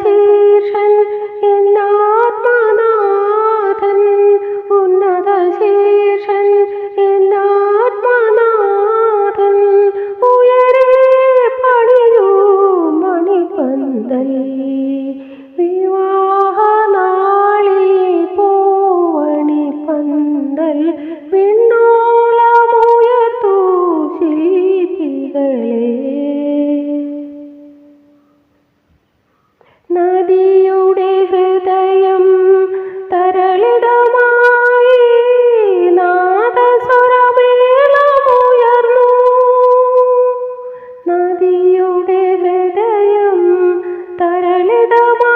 சீர்ஷன் என் ஆத்மநாதன் உன்னத சீர்ஷன் என் ஆத்மநாதன் உயரே பணியோ மணி பந்தல் விவாக நாளில் போவணி பந்தல் விண்ணோலமுய தூசிகளே இடமா